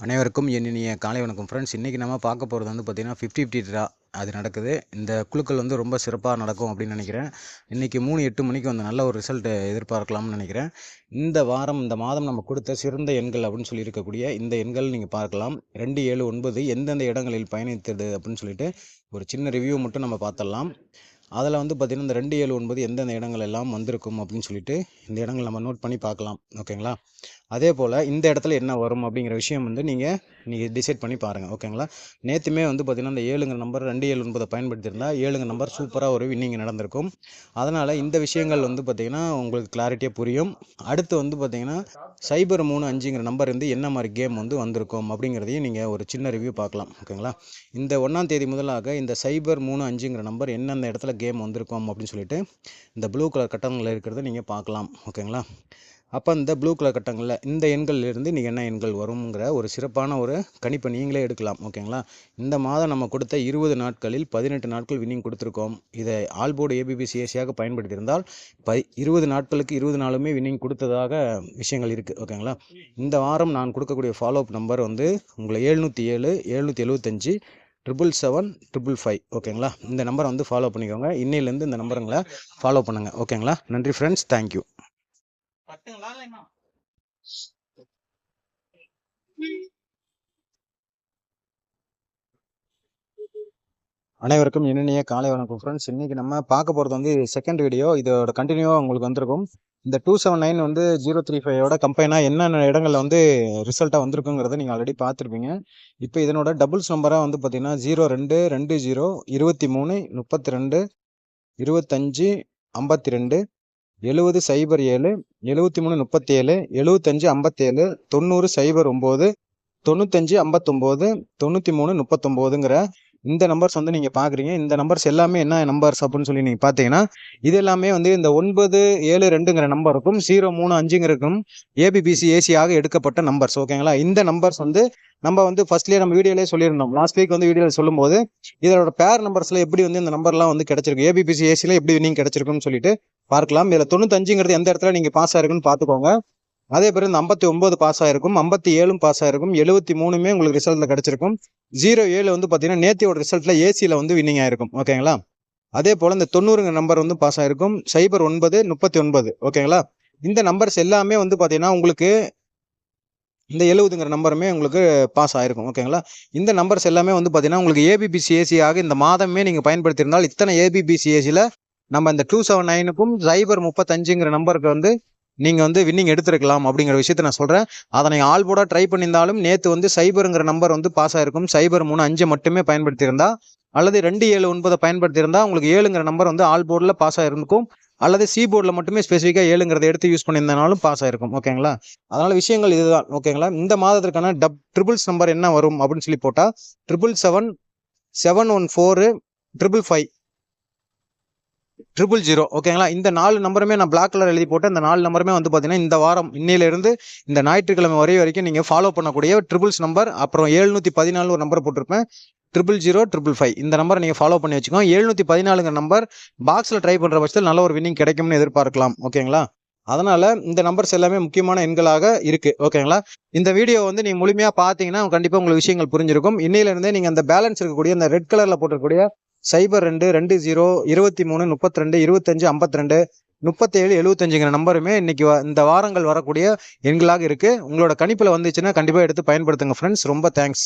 அனைவருக்கும் என்னைய காலை வணக்கம். ஃப்ரெண்ட்ஸ் இன்றைக்கி நம்ம பார்க்க போகிறது வந்து பார்த்திங்கன்னா ஃபிஃப்டி ஃபிஃப்டி ட்ரா அது நடக்குது. இந்த குழுக்கள் வந்து ரொம்ப சிறப்பாக நடக்கும் அப்படின்னு நினைக்கிறேன். இன்றைக்கி மூணு எட்டு மணிக்கு வந்து நல்ல ஒரு ரிசல்ட் எதிர்பார்க்கலாம்னு நினைக்கிறேன். இந்த வாரம் இந்த மாதம் நம்ம கொடுத்த சிறந்த எண்கள் அப்படின்னு சொல்லி இருக்கக்கூடிய இந்த எண்கள் நீங்கள் பார்க்கலாம். ரெண்டு ஏழு ஒன்பது எந்தெந்த இடங்களில் பயணித்தது அப்படின்னு சொல்லிட்டு ஒரு சின்ன ரிவ்யூ மட்டும் நம்ம பார்த்துடலாம். அதில் வந்து பார்த்திங்கன்னா இந்த ரெண்டு ஏழு ஒன்பது எந்தெந்த இடங்கள் எல்லாம் வந்திருக்கும் அப்படின்னு சொல்லிட்டு இந்த இடங்கள் நம்ம நோட் பண்ணி பார்க்கலாம். ஓகேங்களா அதே போல் இந்த இடத்துல என்ன வரும் அப்படிங்கிற விஷயம் வந்து நீங்கள் நீங்கள் டிசைட் பண்ணி பாருங்கள் ஓகேங்களா நேற்றுமே வந்து பார்த்திங்கன்னா இந்த ஏழுங்கிற நம்பர் ரெண்டு ஏழு ஒன்பதை பயன்படுத்தியிருந்தா ஏழுங்க நம்பர் சூப்பராக ஒரு வின்னிங் நடந்திருக்கும். அதனால் இந்த விஷயங்கள் வந்து பார்த்திங்கன்னா உங்களுக்கு கிளாரிட்டியாக புரியும். அடுத்து வந்து பார்த்திங்கன்னா சைபர் மூணு அஞ்சுங்கிற நம்பர் வந்து என்ன மாதிரி கேம் வந்து வந்திருக்கும் அப்படிங்கிறதையும் நீங்கள் ஒரு சின்ன ரிவ்யூ பார்க்கலாம். ஓகேங்களா இந்த ஒன்றாம் தேதி முதலாக இந்த சைபர் மூணு அஞ்சுங்கிற நம்பர் எந்தெந்த இடத்துல கேம் வந்திருக்கோம் அப்படின்னு சொல்லிட்டு இந்த ப்ளூ கலர் கட்டங்களில் இருக்கிறத நீங்கள் பார்க்கலாம் ஓகேங்களா? அப்போ இந்த ப்ளூ கலர் கட்டங்களில் இந்த எண்கள்லேருந்து நீங்கள் என்ன எண்கள் வருங்கிற ஒரு சிறப்பான ஒரு கணிப்பை நீங்களே எடுக்கலாம் ஓகேங்களா? இந்த மாதம் நம்ம கொடுத்த இருபது நாட்களில் பதினெட்டு நாட்கள் வின்னிங் கொடுத்துருக்கோம். இதை ஆல்போர்டு ஏபிபிசிஎஸ்சியாக பயன்படுத்தியிருந்தால் ப இருபது நாட்களுக்கு இருபது நாளுமே வின்னிங் கொடுத்ததாக விஷயங்கள் இருக்குது ஓகேங்களா? இந்த வாரம் நான் கொடுக்கக்கூடிய ஃபாலோ அப் நம்பர் வந்து உங்களை எழுநூற்றி ஏழு எழுநூற்றி எழுபத்தஞ்சி ட்ரிபிள் செவன் ட்ரிபிள் ஃபைவ் ஓகேங்களா இந்த நம்பரை வந்து ஃபாலோ பண்ணிக்கோங்க. இன்னையிலேருந்து இந்த நம்பருங்களை ஃபாலோ பண்ணுங்கள் ஓகேங்களா நன்றி ஃப்ரெண்ட்ஸ் தேங்க்யூ அனைவருக்கும் இனிய காலை வணக்கம் ஃப்ரெண்ட்ஸ் இன்றைக்கி நம்ம பார்க்க போகிறது வந்து செகண்ட் வீடியோ இதோட கண்டினியூவாக உங்களுக்கு வந்திருக்கும். இந்த டூ செவன் நைன் வந்து ஜீரோ த்ரீ ஃபைவோட கம்பைனாக என்னென்ன இடங்களில் வந்து ரிசல்ட்டாக வந்திருக்குங்கிறத நீங்கள் ஆல்ரெடி பார்த்துருப்பீங்க. இப்போ இதனோட டபுள்ஸ் நம்பராக வந்து பார்த்தீங்கன்னா ஜீரோ ரெண்டு ரெண்டு ஜீரோ இருபத்தி மூணு முப்பத்தி ரெண்டு இருபத்தஞ்சி ஐம்பத்தி ரெண்டு எழுபது சைபர் ஏழு எழுபத்தி மூணு முப்பத்தி ஏழு எழுபத்தஞ்சு ஐம்பத்தேழு தொண்ணூறு சைபர் ஒம்பது தொண்ணூத்தஞ்சு ஐம்பத்தொம்போது தொண்ணூற்றி மூணு முப்பத்தொம்போதுங்கிற இந்த நம்பர்ஸ் வந்து நீங்கள் பார்க்குறீங்க இந்த நம்பர்ஸ் எல்லாமே என்ன நம்பர்ஸ் அப்படின்னு சொல்லி நீங்கள் பார்த்தீங்கன்னா இது எல்லாமே வந்து இந்த ஒன்பது ஏழு ரெண்டுங்கிற நம்பருக்கும் ஜீரோ மூணு அஞ்சுங்கிறக்கும் ஏபிபிசி ஏசியாக எடுக்கப்பட்ட நம்பர்ஸ் ஓகேங்களா இந்த நம்பர்ஸ் வந்து நம்ம வந்து ஃபர்ஸ்ட்லேயே நம்ம வீடியோலேயே சொல்லியிருந்தோம். லாஸ்ட் வீக் வந்து வீடியோவில் சொல்லும்போது இதோட பேர் நம்பர்ஸில் எப்படி வந்து இந்த நம்பர்லாம் வந்து கிடச்சிருக்கு? ஏபிபிசி ஏசியில் எப்படி நீங்கள் கிடைச்சிருக்குன்னு சொல்லிட்டு பார்க்கலாம். இதில் தொண்ணூத்தஞ்சுங்கிறது எந்த இடத்துல நீங்கள் பாஸ் ஆயிருக்குன்னு பார்த்துக்கோங்க அதே பிறகு இந்த ஐம்பத்தி ஒன்பது பாஸ் ஆயிருக்கும் ஐம்பத்தி ஏழும் பாஸ் ஆயிருக்கும் எழுபத்தி மூணுமே உங்களுக்கு ரிசல்ட்ல கிடைச்சிருக்கும். ஜீரோ ஏழு வந்து பார்த்தீங்கன்னா நேத்தியோட ரிசல்ட்டில் ஏசியில் வந்து வின்னிங் ஆயிருக்கும். ஓகேங்களா அதே போல் இந்த தொண்ணூறுங்க நம்பர் வந்து பாஸ் ஆயிருக்கும். சைபர் ஒன்பது முப்பத்தி ஒன்பது ஓகேங்களா இந்த நம்பர்ஸ் எல்லாமே வந்து பார்த்தீங்கன்னா உங்களுக்கு இந்த எழுபதுங்கிற நம்பருமே உங்களுக்கு பாஸ் ஆயிருக்கும். ஓகேங்களா இந்த நம்பர்ஸ் எல்லாமே வந்து பார்த்தீங்கன்னா உங்களுக்கு ஏபிபிசிஏசியாக இந்த மாதமே நீங்கள் பயன்படுத்தியிருந்தால் இத்தனை ஏபிபிசிஏசியில் நம்ம இந்த டூ செவன் நைனுக்கும் சைபர் முப்பத்தஞ்சுங்கிற நம்பருக்கு வந்து நீங்கள் வந்து வின்னிங் எடுத்திருக்கலாம் அப்படிங்கிற விஷயத்த நான் சொல்கிறேன் அதனை ஆள் போட ட்ரை பண்ணியிருந்தாலும் நேற்று வந்து சைபருங்கிற நம்பர் வந்து பாஸ் ஆகிருக்கும் சைபர் மூணு அஞ்சு மட்டுமே பயன்படுத்தியிருந்தா அல்லது ரெண்டு ஏழு ஒன்பதை பயன்படுத்தியிருந்தா உங்களுக்கு ஏழுங்கிற நம்பர் வந்து ஆல் போர்டில் பாஸ் ஆகிருக்கும் அல்லது சி போர்டில் மட்டுமே ஸ்பெசிஃபிக்காக ஏழுங்கிறத எடுத்து யூஸ் பண்ணியிருந்தனாலும் பாஸ் ஆயிருக்கும். ஓகேங்களா? அதனால் விஷயங்கள் இதுதான். ஓகேங்களா? இந்த மாதத்திற்கான டப் ட்ரிபிள்ஸ் நம்பர் என்ன வரும் அப்படின்னு சொல்லி போட்டால் triple seven seven one four triple five triple zero ஓகேங்களா இந்த நாலு நம்பருமே நான் பிளாக் கலர் எழுதி போட்டு இந்த நாலு நம்பருமே வந்து பார்த்தீங்கன்னா இந்த வாரம் இன்னையிலேருந்து இந்த ஞாயிற்றுக்கிழமை வரை வரைக்கும் நீங்கள் ஃபாலோ பண்ணக்கூடிய ட்ரிபிள்ஸ் நம்பர் அப்புறம் எழுநூற்றி பதினாலு ஒரு நம்பர் போட்டிருப்பேன். ட்ரிபிள் ஜீரோ ட்ரிபிள் ஃபைவ் இந்த நம்பரை நீங்கள் ஃபாலோ பண்ணி வச்சுக்கோங்க எழுநூற்றி பதினாலுங்கிற நம்பர் பாக்ஸில் ட்ரை பண்ணுற பட்சத்தில் நல்ல ஒரு வின்னிங் கிடைக்கும்னு எதிர்பார்க்கலாம். ஓகேங்களா அதனால் இந்த நம்பர்ஸ் எல்லாமே முக்கியமான எண்களாக இருக்குது ஓகேங்களா இந்த வீடியோ வந்து நீங்கள் முழுமையாக பார்த்தீங்கன்னா கண்டிப்பாக உங்களுக்கு விஷயங்கள் புரிஞ்சிருக்கும். இன்னையில நீங்கள் அந்த பேலன்ஸ் இருக்கக்கூடிய அந்த ரெட் கலரில் போட்டிருக்கக்கூடிய சைபர் ரெண்டு ரெண்டு ஜீரோ இருபத்தி மூணு முப்பத்தி ரெண்டு இருபத்தஞ்சு ஐம்பத்தி ரெண்டு முப்பத்தேழு எழுபத்தஞ்சுங்கிற நம்பருமே இன்னைக்கு வ- இந்த வாரங்கள் வரக்கூடிய எண்களாக இருக்குது உங்களோட கணிப்பில் வந்துச்சுன்னா கண்டிப்பாக எடுத்து பயன்படுத்துங்க ஃப்ரெண்ட்ஸ் ரொம்ப தேங்க்ஸ்